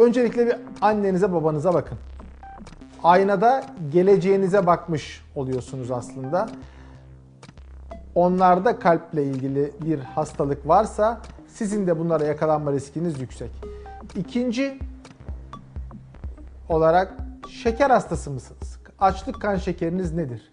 Öncelikle bir annenize babanıza bakın. Aynada geleceğinize bakmış oluyorsunuz aslında. Onlarda kalple ilgili bir hastalık varsa sizin de bunlara yakalanma riskiniz yüksek. İkinci olarak şeker hastası mısınız? Açlık kan şekeriniz nedir?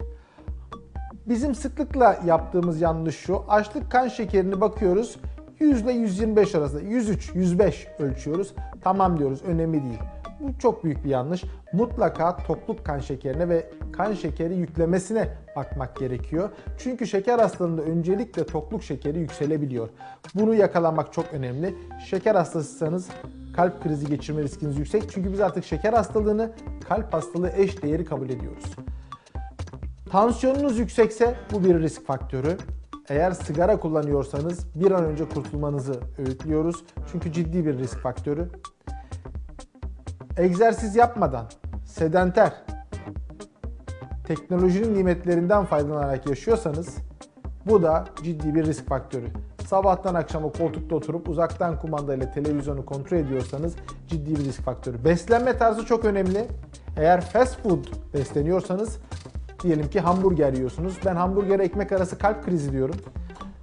Bizim sıklıkla yaptığımız yanlış şu. Açlık kan şekerini bakıyoruz. 100 ile 125 arasında. 103, 105 ölçüyoruz. Tamam diyoruz. Önemli değil. Bu çok büyük bir yanlış. Mutlaka tokluk kan şekerine ve kan şekeri yüklemesine bakmak gerekiyor. Çünkü şeker hastalığında öncelikle tokluk şekeri yükselebiliyor. Bunu yakalamak çok önemli. Şeker hastasıysanız kalp krizi geçirme riskiniz yüksek. Çünkü biz artık şeker hastalığını kalp hastalığı eş değeri kabul ediyoruz. Tansiyonunuz yüksekse bu bir risk faktörü. Eğer sigara kullanıyorsanız bir an önce kurtulmanızı öğütlüyoruz. Çünkü ciddi bir risk faktörü. Egzersiz yapmadan, sedanter, teknolojinin nimetlerinden faydalanarak yaşıyorsanız bu da ciddi bir risk faktörü. Sabahtan akşama koltukta oturup uzaktan kumandayla televizyonu kontrol ediyorsanız ciddi bir risk faktörü. Beslenme tarzı çok önemli. Eğer fast food besleniyorsanız diyelim ki hamburger yiyorsunuz. Ben hamburger ekmek arası kalp krizi diyorum.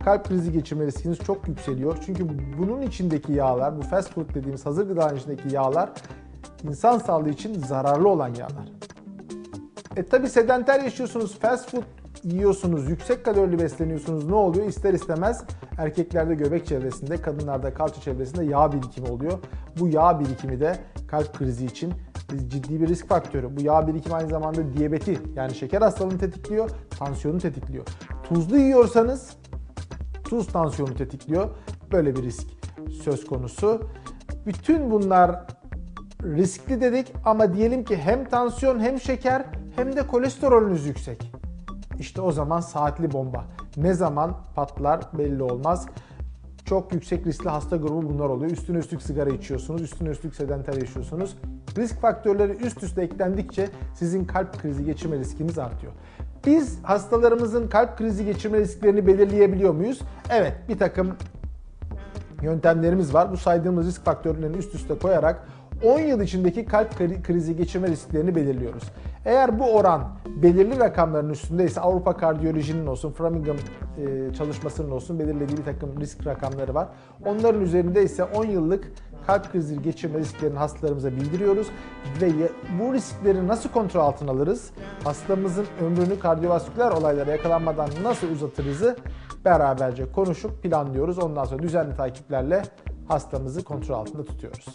Kalp krizi geçirme riskiniz çok yükseliyor. Çünkü bunun içindeki yağlar, bu fast food dediğimiz hazır gıdanın içindeki yağlar insan sağlığı için zararlı olan yağlar. E tabi sedanter yaşıyorsunuz, fast food yiyorsunuz, yüksek kalorili besleniyorsunuz. Ne oluyor? İster istemez erkeklerde göbek çevresinde, kadınlarda kalça çevresinde yağ birikimi oluyor. Bu yağ birikimi de kalp krizi için ciddi bir risk faktörü. Bu yağ birikimi aynı zamanda diyabeti yani şeker hastalığını tetikliyor, tansiyonu tetikliyor. Tuzlu yiyorsanız tuz tansiyonu tetikliyor. Böyle bir risk söz konusu. Bütün bunlar riskli dedik ama diyelim ki hem tansiyon hem şeker hem de kolesterolünüz yüksek. İşte o zaman saatli bomba. Ne zaman patlar belli olmaz. Çok yüksek riskli hasta grubu bunlar oluyor. Üstüne üstlük sigara içiyorsunuz, üstüne üstlük sedanter yaşıyorsunuz. Risk faktörleri üst üste eklendikçe sizin kalp krizi geçirme riskiniz artıyor. Biz hastalarımızın kalp krizi geçirme risklerini belirleyebiliyor muyuz? Evet, bir takım yöntemlerimiz var. Bu saydığımız risk faktörlerini üst üste koyarak 10 yıl içindeki kalp kri- krizi geçirme risklerini belirliyoruz. Eğer bu oran belirli rakamların üstündeyse Avrupa Kardiyoloji'nin olsun, Framingham e, çalışmasının olsun belirlediği bir takım risk rakamları var. Onların üzerinde ise 10 yıllık kalp krizi geçirme risklerini hastalarımıza bildiriyoruz ve bu riskleri nasıl kontrol altına alırız? Hastamızın ömrünü kardiyovasküler olaylara yakalanmadan nasıl uzatırızı beraberce konuşup planlıyoruz. Ondan sonra düzenli takiplerle hastamızı kontrol altında tutuyoruz.